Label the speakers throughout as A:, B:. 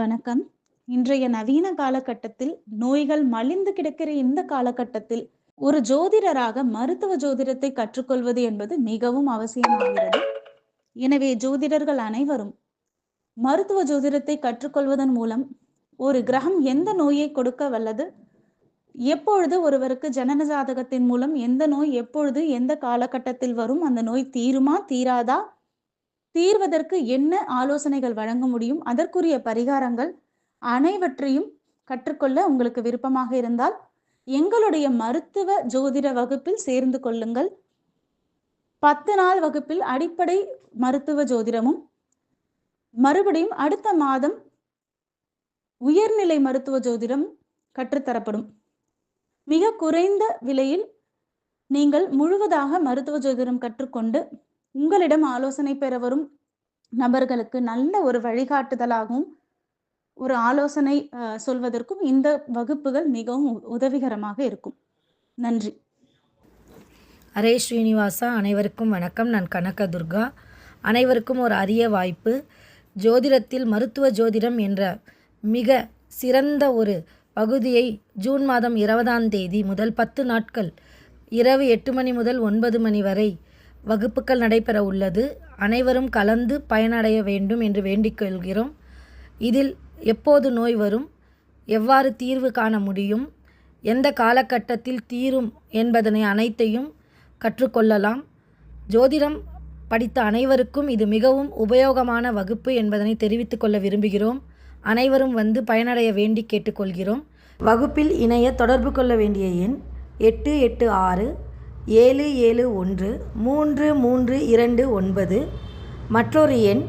A: வணக்கம். இன்றைய நவீன காலகட்டத்தில், நோய்கள் மலிந்து கிடக்கிற இந்த காலகட்டத்தில், ஒரு ஜோதிடராக மருத்துவ ஜோதிடத்தை கற்றுக்கொள்வது என்பது மிகவும் அவசியமாகிறது. எனவே ஜோதிடர்கள் அனைவரும், மருத்துவ ஜோதிடத்தை கற்றுக்கொள்வதன் மூலம், ஒரு கிரகம் எந்த நோயை கொடுக்க வல்லது? எப்பொழுது ஒருவருக்கு ஜனன ஜாதகத்தின் மூலம் எந்த நோய் எப்பொழுது, எந்த காலகட்டத்தில் வரும்? அந்த நோய் தீருமா? தீராதா? தீர்வதற்கு என்ன ஆலோசனைகள் வழங்க முடியும்? அதற்குரிய பரிகாரங்கள் அனைவற்றையும் கற்றுக்கொள்ள உங்களுக்கு விருப்பமாக இருந்தால், எங்களுடைய மருத்துவ ஜோதிட வகுப்பில் சேர்ந்து கொள்ளுங்கள். 10 நாள் வகுப்பில் அடிப்படை மருத்துவ ஜோதிடமும், மறுபடியும் அடுத்த மாதம் உயர்நிலை மருத்துவ ஜோதிடம் கற்றுத்தரப்படும். மிக குறைந்த விலையில் நீங்கள் முழுவதாக மருத்துவ ஜோதிடம் கற்றுக்கொண்டு, உங்களிடம் ஆலோசனை பெற வரும் நபர்களுக்கு நல்ல ஒரு வழிகாட்டுதலாகவும், ஒரு ஆலோசனை சொல்வதற்கும் இந்த வகுப்புகள் மிகவும் உதவிகரமாக இருக்கும். நன்றி.
B: அரே ஸ்ரீனிவாசா அனைவருக்கும் வணக்கம். நான் கனக துர்கா அனைவருக்கும் ஒரு அரிய வாய்ப்பு. ஜோதிடத்தில் மருத்துவ ஜோதிடம் என்ற மிக சிறந்த ஒரு பகுதியை ஜூன் மாதம் 20ஆம் தேதி முதல் 10 நாட்கள் இரவு எட்டு மணி முதல் ஒன்பது மணி வரை வகுப்புகள் நடைபெற உள்ளது. அனைவரும் கலந்து பயனடைய வேண்டும் என்று வேண்டிக் கொள்கிறோம். இதில் எப்போது நோய் வரும்? எவ்வாறு தீர்வு காண முடியும்? எந்த காலகட்டத்தில் தீரும் என்பதனை அனைத்தையும் கற்றுக்கொள்ளலாம். ஜோதிடம் படித்த அனைவருக்கும் இது மிகவும் உபயோகமான வகுப்பு என்பதனை தெரிவித்துக் கொள்ள விரும்புகிறோம். அனைவரும் வந்து பயனடைய வேண்டி கேட்டுக்கொள்கிறோம். வகுப்பில் இணைய தொடர்பு கொள்ள வேண்டிய எண் எட்டு எட்டு ஆறு ஏழு ஏழு ஒன்று மூன்று மூன்று இரண்டு ஒன்பது மற்றொரு எண்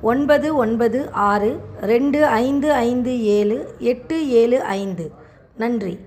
B: ஒன்பது ஒன்பது ஆறு ரெண்டு ஐந்து ஐந்து ஏழு எட்டு ஏழு ஐந்து. நன்றி.